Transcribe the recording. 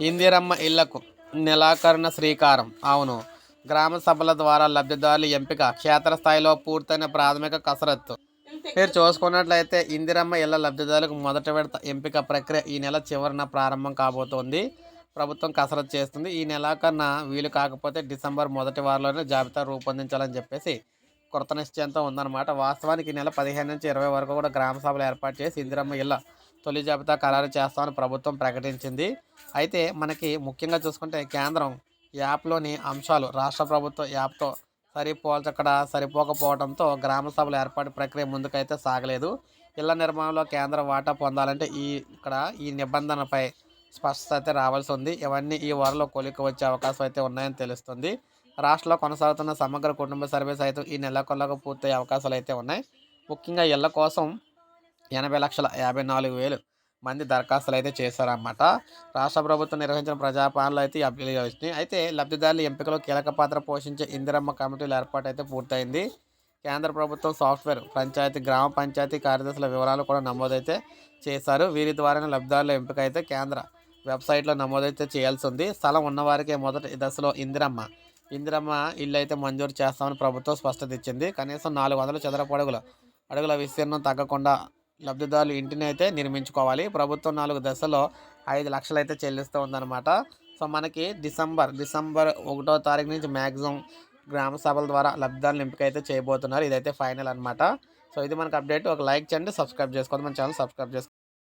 ఇందిరమ్మ ఇళ్ళకు నిలాకరణ శ్రీకారం. అవును. గ్రామ సభల ద్వారా లబ్ధిదారుల ఎంపిక క్షేత్రస్థాయిలో పూర్తయిన ప్రాథమిక కసరత్తు. మీరు చూసుకున్నట్లయితే ఇందిరమ్మ ఇళ్ళ లబ్ధిదారులకు మొదటి విడత ఎంపిక ప్రక్రియ ఈ నెల చివరిన ప్రారంభం కాబోతోంది. ప్రభుత్వం కసరత్తు చేస్తుంది. ఈ నెలాకన్నా వీలు కాకపోతే డిసెంబర్ మొదటి వారంలోనే జాబితా రూపొందించాలని చెప్పేసి కృత నిశ్చయంతో ఉందన్నమాట. వాస్తవానికి ఈ నెల పదిహేను నుంచి ఇరవై వరకు కూడా గ్రామ సభలు ఏర్పాటు చేసి ఇందిరమ్మ ఇళ్ళ తొలి జాబితా ఖరారు చేస్తామని ప్రభుత్వం ప్రకటించింది. అయితే మనకి ముఖ్యంగా చూసుకుంటే కేంద్రం యాప్లోని అంశాలు రాష్ట్ర ప్రభుత్వ యాప్తో సరిపోల్చక్కడ సరిపోకపోవడంతో గ్రామ సభల ఏర్పాటు ప్రక్రియ ముందుకైతే సాగలేదు. ఇళ్ళ నిర్మాణంలో కేంద్ర వాటా పొందాలంటే ఈ ఇక్కడ ఈ నిబంధనపై స్పష్టత అయితే రావాల్సి ఉంది. ఇవన్నీ ఈ వారంలో కొలికి వచ్చే అవకాశం అయితే ఉన్నాయని తెలుస్తుంది. రాష్ట్రంలో కొనసాగుతున్న సమగ్ర కుటుంబ సర్వే సైతం ఈ నెలకొల్లకు పూర్తయ్యే అవకాశాలు అయితే ఉన్నాయి. ముఖ్యంగా ఇళ్ళ కోసం ఎనభై లక్షల యాభై నాలుగు వేలు మంది దరఖాస్తులు అయితే చేశారన్నమాట. రాష్ట్ర ప్రభుత్వం నిర్వహించిన ప్రజాపాలనలు అయితే ఈ అభ్యర్థులు వచ్చినాయి అయితే లబ్ధిదారుల ఎంపికలో కీలక పాత్ర పోషించే ఇందిరమ్మ కమిటీల ఏర్పాటు అయితే పూర్తయింది. కేంద్ర ప్రభుత్వం సాఫ్ట్వేర్ పంచాయతీ గ్రామ పంచాయతీ కార్యదర్శుల వివరాలు కూడా నమోదైతే చేశారు. వీరి ద్వారానే లబ్ధిదారుల ఎంపిక అయితే కేంద్ర వెబ్సైట్లో నమోదైతే చేయాల్సి ఉంది స్థలం ఉన్నవారికే మొదటి దశలో ఇందిరమ్మ. ఇందిరమ్మ ఇల్లు అయితే మంజూరు చేస్తామని ప్రభుత్వం స్పష్టత ఇచ్చింది కనీసం నాలుగు వందల చదరపు అడుగుల అడుగుల విస్తీర్ణం తగ్గకుండా లబ్ధిదారులు ఇంటిని అయితే నిర్మించుకోవాలి. ప్రభుత్వం నాలుగు దశలో ఐదు లక్షలు అయితే చెల్లిస్తూ ఉందన్నమాట. సో మనకి డిసెంబర్ డిసెంబర్ ఒకటో తారీఖు నుంచి మ్యాక్సిమం గ్రామ సభల ద్వారా లబ్ధిదారులు ఎంపిక అయితే చేయబోతున్నారు. ఇదైతే ఫైనల్ అనమాట సో ఇది మనకు అప్డేట్. ఒక లైక్ చేయండి సబ్స్క్రైబ్ చేసుకోండి. మన ఛానల్ సబ్స్క్రైబ్ చేసుకోండి.